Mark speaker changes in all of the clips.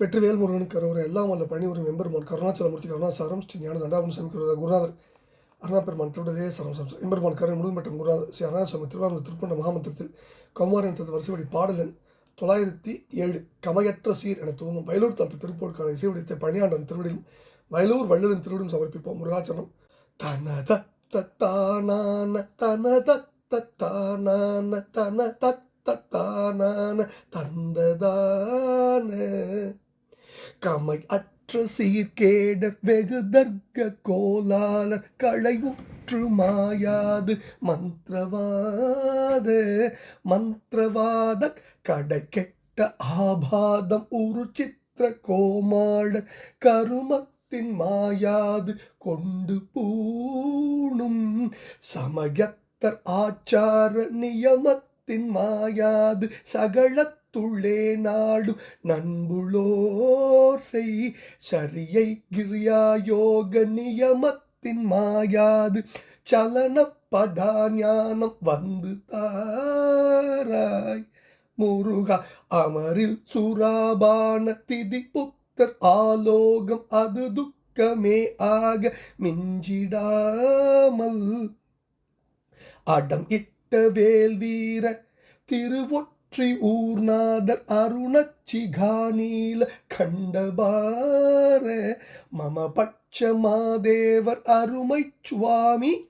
Speaker 1: வெற்றிவேல் முருகனுக்கு கரோர எல்லாம் வல்ல பணி ஒரு மெம்பெருமான் கருணாச்சலமூர்த்தி கருணாசாரம் ஸ்ரீ ஞான தண்டாபுரம் சாமி குரு- குருநாதர் அருணாபெருமான் திருடவே சரம் சரம் எம்பெருமான் கருணை முழுமைப்பட்ட குருநாதர் ஸ்ரீ அருணாசாமி திருவாரூர் திருப்பண்ட மகாமந்திரத்தில் கௌமாரன் தத்து வரிசைப்படி பாடலன் தொள்ளாயிரத்தி ஏழு கமையற்ற சீர் என துவங்கும் வயலூர் தத்து திருப்போருக்கான இசைவடித்த பணியாண்டன் திருவிடிலும் வயலூர் வள்ளலின் திருவிடும் சமர்ப்பிப்போம். முருகாச்சரணம். தனத தத்தான தனத தத்தான தன தத்தான தந்ததான. கமை அற்ற சீர்கேட வெகு தர்க்க கோலாளர் களை உற்று மாயாது. மந்திரவாத மந்திரவாத கடை கெட்ட ஆபாதம் ஒரு சித்திர கோமாள கருமத்தின் மாயாது கொண்டு பூணும். சமயத்தர் ஆச்சார நியமத்தின் மாயாது சகலத் துளே நாடும் நண்புளோர் செய். சரியை கிரியா யோக நியமத்தின் மாயாது. சலன படா ஞானம் வந்து தாராய். முருகா அமரில் சுராபான திதி புத்தர் ஆலோகம் அது துக்கமே ஆக மிஞ்சிடாமல். அடம் இட்ட வேல் வீர திருவொற்றி ஊர்நாதர் அருணச்சிகானீல கண்டபார. மம பட்ச மாதேவர் அருமை சுவாமி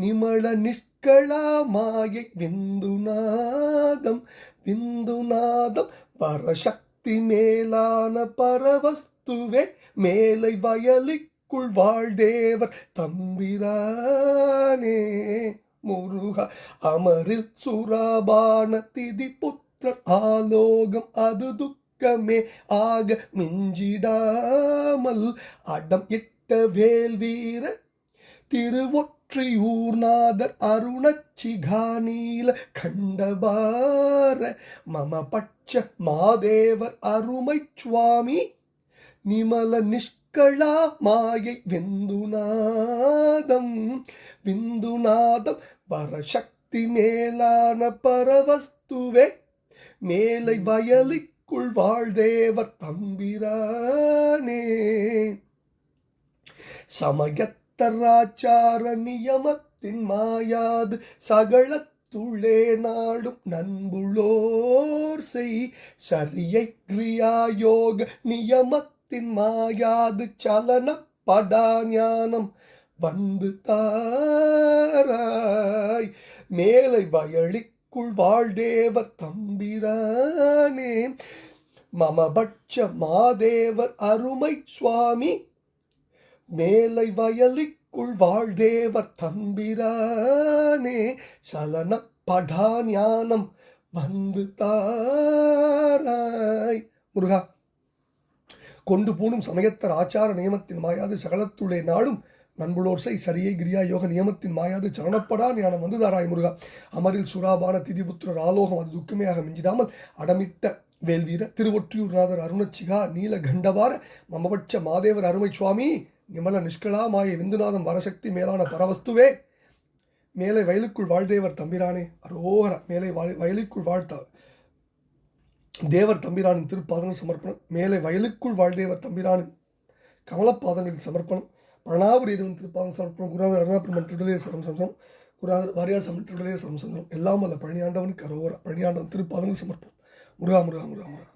Speaker 1: நிமள நிஷ்களா மாயை விந்துநாதம் விந்துநாதம் பரசக்தி மேலான பரவஸ்துவே மேலை வயலுக்குள் வாழ்தேவர் தம்பிரானே. முருக அமரில் சுராபான திதி புத்த புத்திரர் ஆலோகம் அது துக்கமே ஆக மிஞ்சிடாமல் அடம் இட்ட வேல் வீர திருவொற்றியூர்நாதர் அருணச்சிகானீல கண்டபார மம பட்ச மாதேவர் அருமை சுவாமி நிமல நிஷ்களா மாயை விந்துநாதம் விந்துநாதம் வரசக்தி மேலான பரவஸ்துவே. மேலை வயலுக்குள் வாழ்தேவர் தம்பிரானே. சமயத்தராச்சார நியமத்தின் மாயாது சகலத்துள்ளே நாடும் நண்புளோர் செய். சரியை கிரியா யோக நியமத்தின் மாயாது சலன படா ஞானம் வந்து தாராய். மேலை வயலிக்குள் வாழ்தேவ தம்பிரானே. மமபட்ச மாதேவர் அருமை சுவாமி. மேலை வயலிக்குள் வாழ்தேவர் தம்பிரானே. சலன படா ஞானம் வந்து தாராய். முருகா கொண்டு போனும் சமயத்தர் ஆச்சார நியமத்தின் மாயாது சகலத்துடைய நாடும் நண்புளோர் செய் சரியை கிரியா யோக நியமத்தின் மாயாது சரணப்படா ஞானம் வந்து தாராய் முருகா. அமரில் சுராபான திதிபுத்திரர் ஆலோகம் அது துக்கமையாக மிஞ்சிடாமல் அடமிட்ட வேல்வீர திருவொற்றியூர்நாதர் அருணச்சிகா நீல கண்டவார மமபட்ச மாதேவர் அருமை சுவாமி நிமல நிஷ்கலா மாய விந்துநாதம் வரசக்தி மேலான பரவஸ்துவே. மேலே வயலுக்குள் வாழ்தேவர் தம்பிரானே அரோகர மேலே வயலுக்குள் வாழ்த்தா தேவர் தம்பிரானின் திருப்பாதங்கள் சமர்ப்பணம் மேலே வயலுக்குள் வாழ்தேவர் தம்பிரானின் கமலப்பாதங்களின் சமர்ப்பணம் பிரணாபுரி வந்து திருப்பாதம் சமர்ப்பணம் குருநாதர் அருணாபிரமன் திருடலே சரம் சமரம் குருநாதர் வாரியார் சமன் திருடலே சரம் சந்திரம் எல்லாம் அல்ல பழனியாண்டவனுக்கு அரோகர பழனியாண்டவன் திருப்பாதங்கள் சமர்ப்பணம். முருகா முருகா முருகா முருகா.